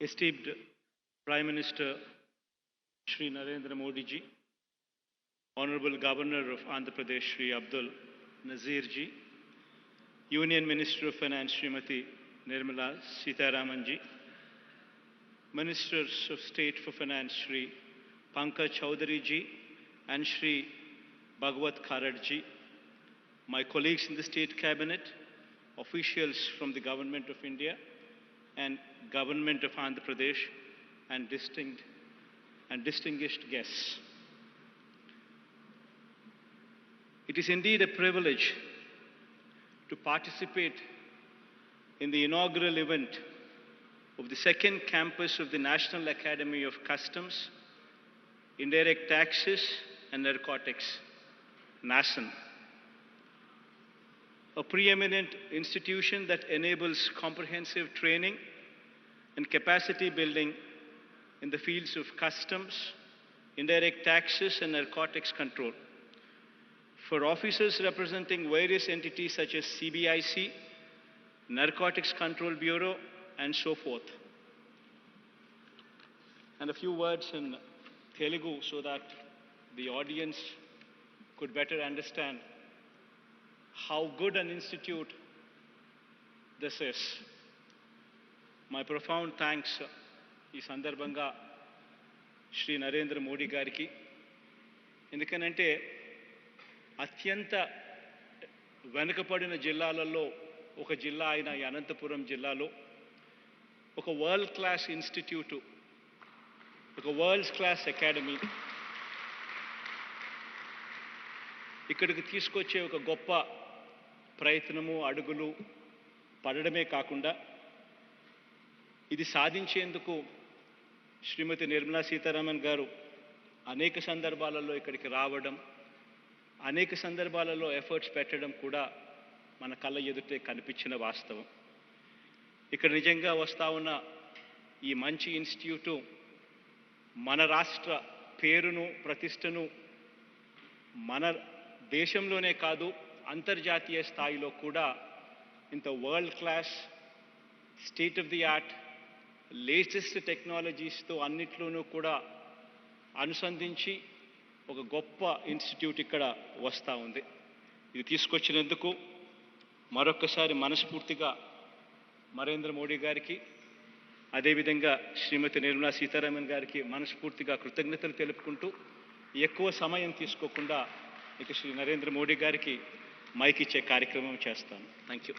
esteemed Prime Minister Shri Narendra Modi ji, Honorable Governor of Andhra Pradesh Shri Abdul Nazir ji, Union Minister of Finance Srimati Nirmala Sitaraman ji, Ministers of State for Finance Shri Pankaj Chaudhary ji and Shri Bhagwat Kharad ji, my colleagues in the State Cabinet, officials from the Government of India and Government of Andhra Pradesh, and distinct and distinguished guests. It is indeed a privilege to participate in the inaugural event of the second campus of the National Academy of Customs, Indirect Taxes and Narcotics, NASN, a preeminent institution that enables comprehensive training and capacity building in the fields of customs, indirect taxes, and narcotics control. For officers representing various entities such as CBIC, Narcotics Control Bureau, and so forth. And a few words in Telugu so that the audience could better understand how good an institute this is. My profound thanks ఈ సందర్భంగా శ్రీ నరేంద్ర మోడీ గారికి ఎందుకనంటే అత్యంత వెనుకబడిన జిల్లాలలో ఒక జిల్లా అయిన ఈ అనంతపురం జిల్లాలో ఒక వరల్డ్ క్లాస్ ఇన్స్టిట్యూటు ఒక వరల్డ్ క్లాస్ అకాడమీ ఇక్కడికి తీసుకొచ్చే ఒక గొప్ప ప్రయత్నము అడుగులు పడడమే కాకుండా ఇది సాధించేందుకు శ్రీమతి నిర్మలా సీతారామన్ గారు అనేక సందర్భాలలో ఇక్కడికి రావడం అనేక సందర్భాలలో ఎఫర్ట్స్ పెట్టడం కూడా మన కళ్ళ ఎదుటే కనిపించిన వాస్తవం. ఇక్కడ నిజంగా వస్తా ఉన్న ఈ మంచి ఇన్స్టిట్యూటు మన రాష్ట్ర పేరును ప్రతిష్టను మన దేశంలోనే కాదు అంతర్జాతీయ స్థాయిలో కూడా ఇంత world class state of the art latest టెక్నాలజీస్తో అన్నిట్లోనూ కూడా అనుసంధించి ఒక గొప్ప ఇన్స్టిట్యూట్ ఇక్కడ వస్తూ ఉంది. ఇది తీసుకొచ్చినందుకు మరొకసారి మనస్ఫూర్తిగా నరేంద్ర మోడీ గారికి అదేవిధంగా శ్రీమతి నిర్మలా సీతారామన్ గారికి మనస్ఫూర్తిగా కృతజ్ఞతలు తెలుపుకుంటూ ఎక్కువ సమయం తీసుకోకుండా ఇక శ్రీ నరేంద్ర మోడీ గారికి మైక్ ఇచ్చే కార్యక్రమం చేస్తాను. Thank you